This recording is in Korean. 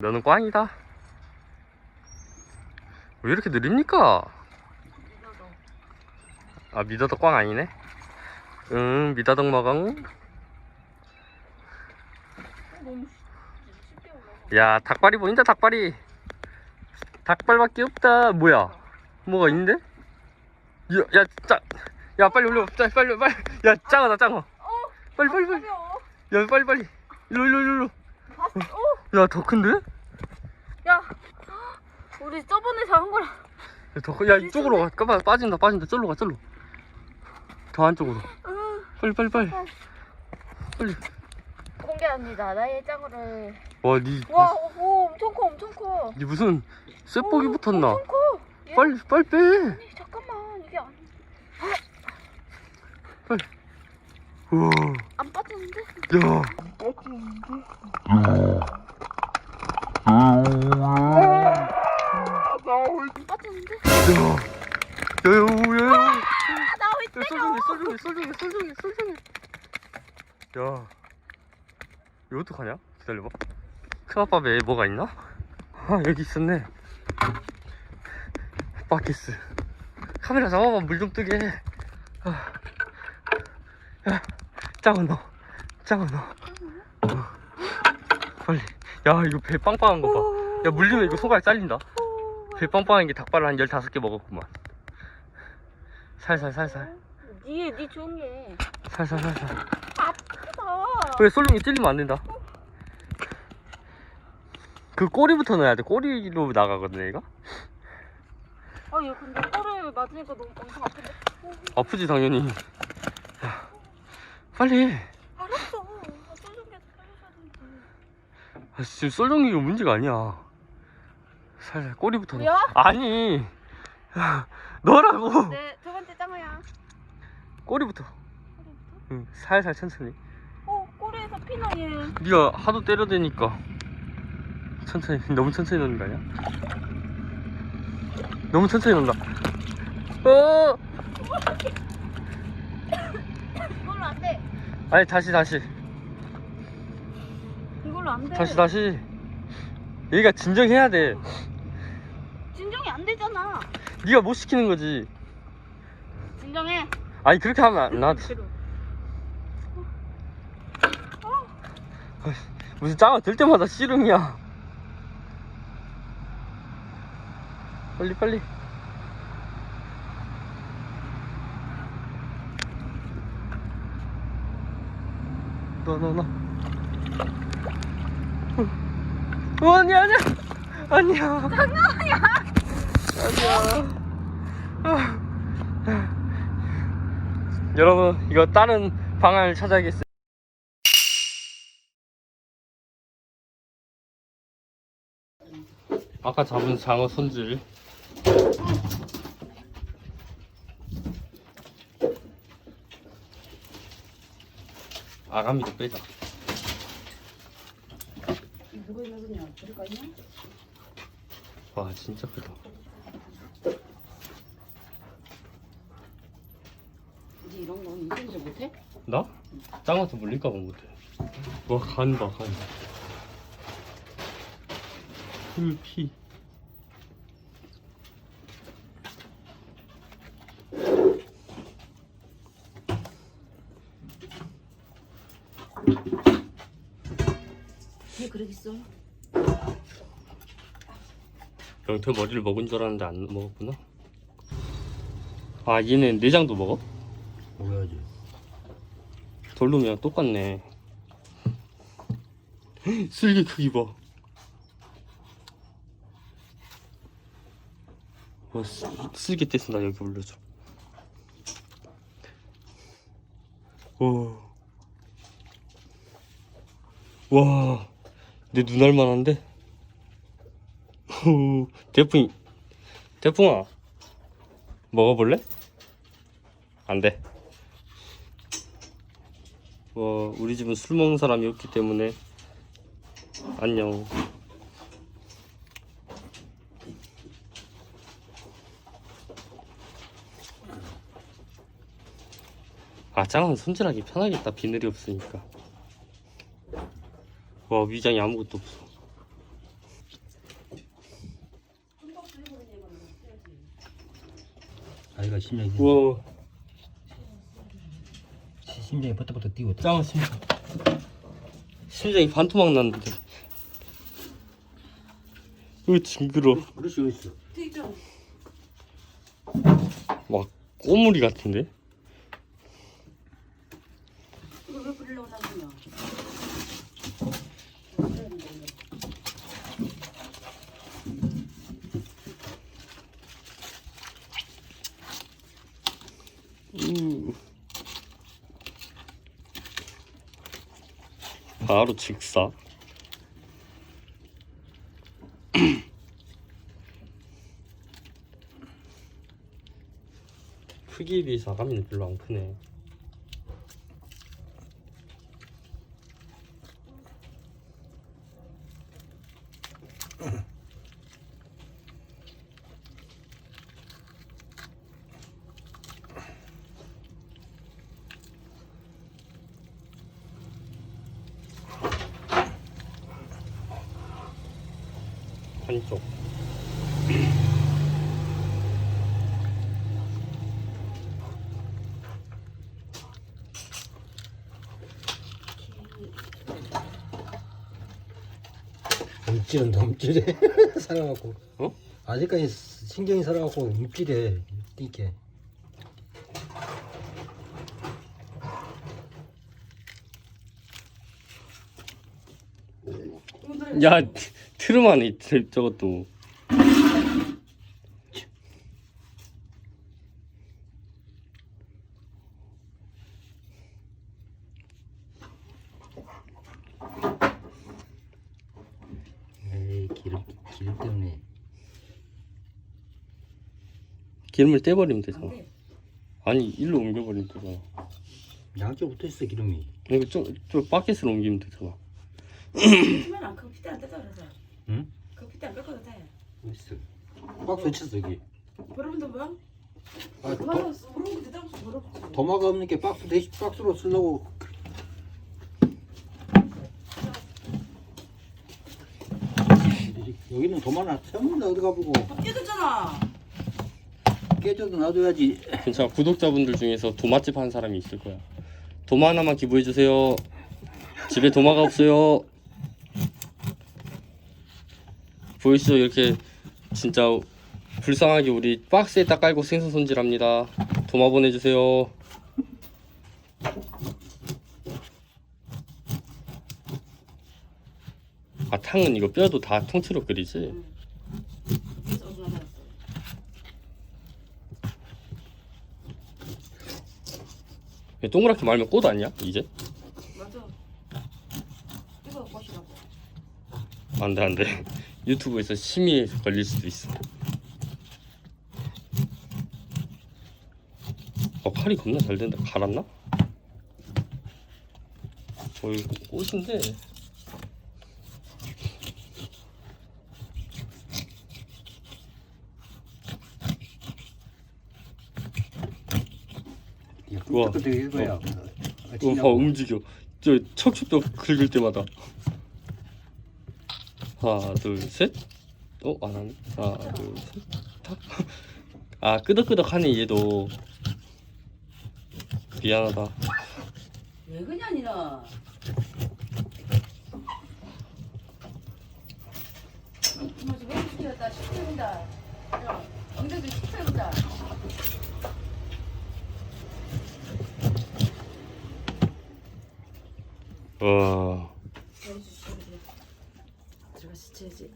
너는 꽝이다. 왜 이렇게 느립니까? 아 미더덕 꽝 아니네? 응 미더덕 올라가. 야 닭발이 보인다 닭발이. 닭발밖에 없다. 뭐야? 뭐가 있는데? 야, 야, 짜, 야, 빨리 올려, 짜, 빨리, 빨리, 야, 짱어다, 짱어. 어, 빨리, 빨리, 빨리. 야, 빨리, 빨리. 일로, 일로, 일로. 봤어? 어, 야, 더 큰데? 야, 야, 우리 저번에 잡은 거랑 더 큰, 야, 이쪽으로 가. 까봐, 빠진다, 빠진다. 쫄로 가, 쫄로. 더 안쪽으로. 응, 빨리, 빨리, 빨리. 빨리. 공개합니다. 나의 짱구를. 와, 니, 와, 오, 엄청 커, 엄청 커. 니 무슨 쇠복이 오, 붙었나? 엄청 커. 얘, 빨리, 빨리 빼. 아니, 잠깐만, 이게 안, 우와, 안 빠지는데? 야. 안 빠지는데? 야. 야, 야, 야, 야. 아, 나왜 야, 썰정해, 썰정해, 썰정해, 썰정해, 썰정해. 야, 이거 어떡하냐? 기다려봐. 큰아빠 배에 뭐가 있나? 아, 여기 있었네. 바켓스. 카메라 잡아봐, 물 좀 뜨게. 아. 야, 작은 너. 작은 너. 어. 빨리. 야, 이거 배 빵빵한 거 봐. 야, 물리면 이거 손가락 잘린다. 배 빵빵한 게 닭발을 한 15개 먹었구만. 살살, 살살. 니, 니 조용히 해. 살살, 살살. 아프다. 왜 솔룡이 찔리면 안 된다. 그 꼬리부터 넣어야 돼. 꼬리로 나가거든, 얘가. 아, 얘 근데 꼬를 맞으니까 너무 엄청 아픈데? 어, 아프지, 당연히. 야, 빨리 해. 알았어. 아, 쏠종기한테 살려줘야 되는데. 아, 지금 솔룡이가 문제가 아니야. 살살, 꼬리부터. 뭐야? 아니. 야, 넣으라고. 네, 두 번째 짱어야. 꼬리부터. 꼬리부터? 응, 살살, 천천히. 어, 꼬리에서 피나 얘. 네가 하도 때려대니까. 천천히, 너무 천천히 넣는 거 아니야? 너무 천천히 넣는다. 어! 이걸로 안 돼. 아니, 다시, 다시. 이걸로 안 돼. 다시 다시 얘가 진정해야 돼 진정이 안 되잖아. 네가 못 시키는 거지 진정해. 아니 그렇게 하면 안 나. 무슨 짱아 들 때마다 씨름이야 빨리 빨리 너 너 너 어, 아니야 아니야 아니야 장난이야. 아니야. 아. 여러분, 이거 다른 방안을 찾아야겠어요. 아까 잡은 장어 손질. 아가미도 빼자. 누구 있는 거냐? 저리 가 있냐? 와, 진짜 크다. 이제 이런 건 인정도 못해? 나? 짱한테 물릴까봐 못해. 와, 간 봐, 간. 풀, 피. 그러겠어? 영태 머리를 먹은 줄 알았는데 안 먹었구나. 아, 얘는 내장도 먹어? 먹어야지. 돌돔이랑 똑같네. 슬기 크기 봐. 와, 슬- 슬기 떼서 나 여기 올려줘. 와. 와, 내 눈알 만 한데? 후, 대풍이, 대풍아, 먹어볼래? 안 돼. 어, 우리 집은 술 먹는 사람이 없기 때문에 안녕. 아, 짱은 손질하기 편하겠다. 비늘이 없으니까. 와 위장이 아무것도 없어. 아이가 심장이 우와. 심장이 버터버터 뛰고 있다. 짱 심장. 심장이 반토막 났는데. 으 징그러? 그릇이 어딨어 막 꼬물이 같은데? 바로 직사. 비해서 아가미는 별로 안 크네 한쪽. 움찔은 넘찔해 살아갖고. 어? 아직까지 신경이 살아갖고 움찔해 뛰게 야 트름하네 트- 저것도. 에이 기름 기름 때문에. 기름을 떼버리면 되잖아. 아니 일로 옮겨버리면 되잖아. 양쪽 붙어 있어 기름이. 이거 좀 좀 바켓으로 옮기면 되잖아 그러면 안 커피 때안 뜯어 그래서. 응? 커피 때안 끓여도 돼. 있어 박스 있어 여기 버리면 뭐? 아, 도, 버려. 버리는 거 대답 없어. 버려. 도마가 없는 게 박스 대신 박스로 쓰려고 여기는 도마나 세문데 어디 가보고 깨졌잖아. 깨져도 놔둬야지 괜찮아 구독자분들 중에서 도마집 하는 사람이 있을 거야 도마 하나만 기부해주세요 집에 도마가 없어요 보이시죠 이렇게 진짜 불쌍하게 우리 박스에다 깔고 생선 손질합니다 도마 보내주세요 아 탕은 이거 뼈도 다 통째로 끓이지? 동그랗게 말면 꽃 아니야 이제? 맞아. 이거 꽃이라고. 안돼 안돼 유튜브에서 심의에 걸릴 수도 있어. 어 칼이 겁나 잘 된다. 갈았나? 어 이거 꽃인데. 우와. 이거야 이거 봐 움직여. 저 척추뼈 긁을 때마다 하나 둘셋 어? 안 하네 하나 둘셋탁아 끄덕끄덕하네 얘도 미안하다 왜 그냐 니는? 뭐지 왜 시켰다 시켜본다. 엉덩이 시켜본다. 와 들어